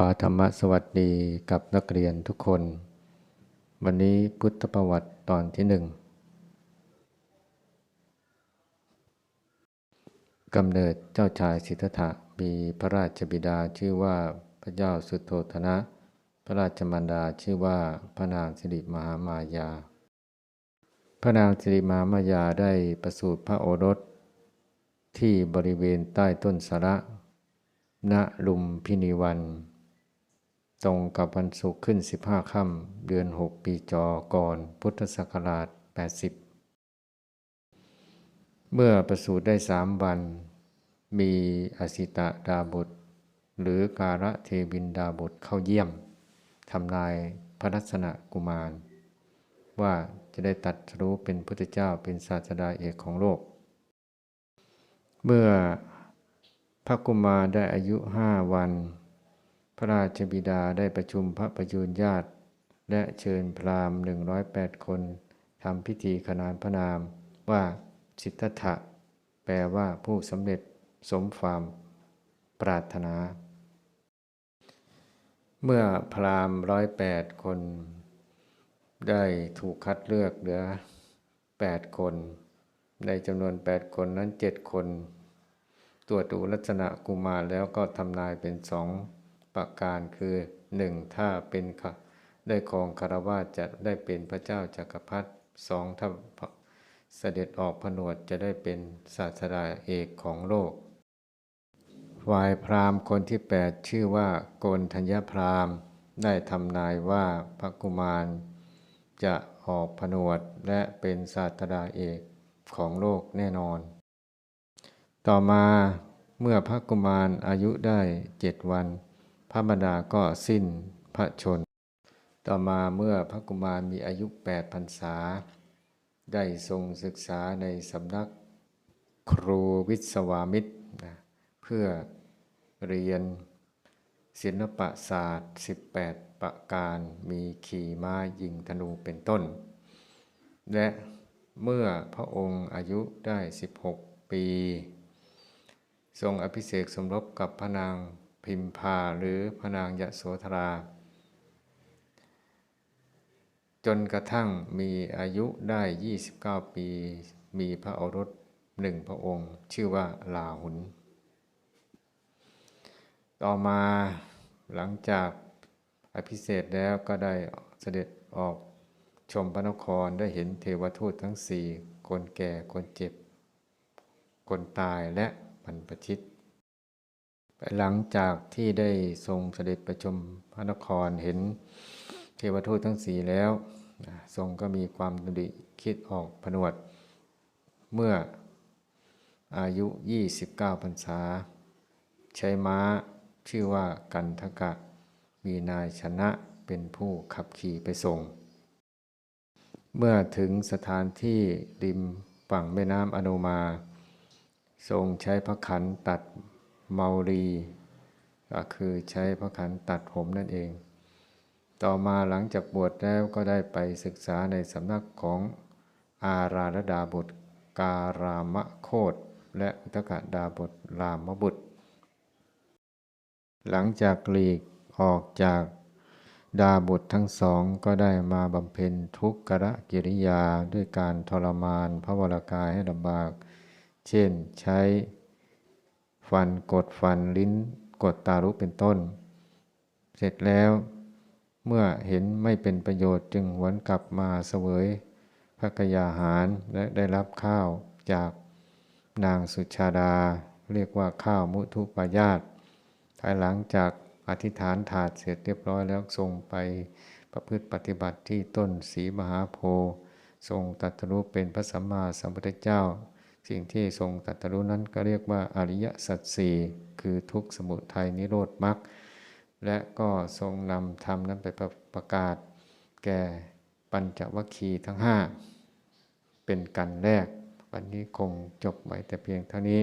ขอธรรมสวัสดีกับนักเรียนทุกคน วันนี้พุทธประวัติตอนที่หนึ่งกำเนิดเจ้าชายสิทธัตถะมีพระราชบิดาชื่อว่าพระเจ้าสุโธธนะ พระราชมารดาชื่อว่าพระนางสิริมหามายา พระนางสิริมหามายาได้ประสูติพระโอรส ที่บริเวณใต้ต้นสาระณลุมพินีวัน ตรงกับวันศุกร์ขึ้น 15ค่ำเดือน 6 ปีจอก่อนพุทธศักราช 80 เมื่อประสูติได้สามวัน มีอสิตะดาบุตรหรือการะเทวินดาบุตรเข้าเยี่ยมทำนายพระลักษณะกุมาร ว่าจะได้ตัดรู้เป็นพุทธเจ้าเป็นศาสดาเอกของโลก เมื่อพระกุมารได้อายุห้าวัน พระราชบิดาได้ประชุมพระประยุรญาติ และเชิญพราหมณ์หนึ่งร้อยแปดคนทำพิธีขนานพระนามว่าสิทธัตถะแปลว่าผู้สำเร็จสมความปรารถนา เมื่อพราหมณ์ร้อยแปดคน ได้ถูกคัดเลือกเหลือแปดคน ในจำนวนแปดคนนั้นเจ็ดคน ตรวจดูลักษณะกุมารแล้วก็ทำนายเป็นสอง ประการคือหนึ่งถ้าเป็นได้ครองคารวะจะได้เป็นพระเจ้าจักรพรรดิสองถ้าเสด็จออกผนวดจะได้เป็นศาสดาเอกของโลกฝ่ายพราหมณ์คนที่แปดชื่อว่าโกนธัญญพราหมณ์ ได้ทำนายว่าพระกุมาร จะออกผนวดและเป็นศาสดาเอกของโลกแน่นอน ต่อมาเมื่อพระกุมารอายุได้เจ็ดวัน ระบรรดาก็สิ้นพระชน ต่อมาเมื่อพระกุมารมีอายุแปดพรรษา ได้ทรงศึกษาในสำนักครูวิศวามิตรนะเพื่อเรียนศิลปศาสตร์ 18 ประการมีขี่ม้ายิงธนูเป็นต้น และเมื่อพระองค์อายุได้ 16 ปี ทรงอภิเษกสมรบกับพระนาง พิมพาหรือพนางยโสธรา จนกระทั่งมีอายุได้ 29 ปี มีพระโอรสหนึ่งพระองค์ ชื่อว่าลาหุน ต่อมาหลังจากอภิเษกแล้วก็ได้เสด็จออกชมพระนครได้เห็นเทวทูตทั้งสี่คนแก่คนเจ็บ คนตายและบรรพชิต หลังจากที่ได้ทรงเสด็จประชมพระนครเห็นเทวทูตทั้งสี่แล้วทรงก็มีความดำริคิดออกผนวด เมื่ออายุ 29พรรษา ใช้ม้าชื่อว่ากันทกะ มีนายชนะเป็นผู้ขับขี่ไปส่ง เมื่อถึงสถานที่ริมฝั่งแม่น้ำอนุมา ทรงใช้พระขันตัด เมารี ก็คือใช้พระขันตัดผมนั่นเอง ต่อมาหลังจากบวชแล้วก็ได้ไปศึกษาในสำนักของอาราดาบุตรการามะโคตและอุตกดาบทรามบุตร หลังจากหลีกออกจากดาบททั้งสองก็ได้มาบำเพ็ญทุกขะกิริยาด้วยการทรมานพระวรากายให้ลำบาก เช่นใช้ ฟันกดฟันลิ้น กดตารุเป็นต้น เสร็จแล้วเมื่อเห็นไม่เป็นประโยชน์จึงหวนกลับมาเสวยพระกยาหารและได้รับข้าวจากนางสุชาดา เรียกว่าข้าวมุทุปายาตภายหลังจากอธิษฐานถาดเสร็จเรียบร้อยแล้วทรงไปประพฤติปฏิบัติที่ต้นสีมหาโพทรงตัตรู้เป็นพระสัมมาสัมพุทธเจ้า สิ่งที่ทรงตัตรู้นั้นก็เรียกว่าอริยสัจสี่คือทุกสมุทัยนิโรธมรรคและก็ทรงนำธรรมนั้นไปประประกาศ แก่ปัญจวัคคีย์ทั้งห้าเป็นกันแรก วันนี้คงจบไว้แต่เพียงเท่านี้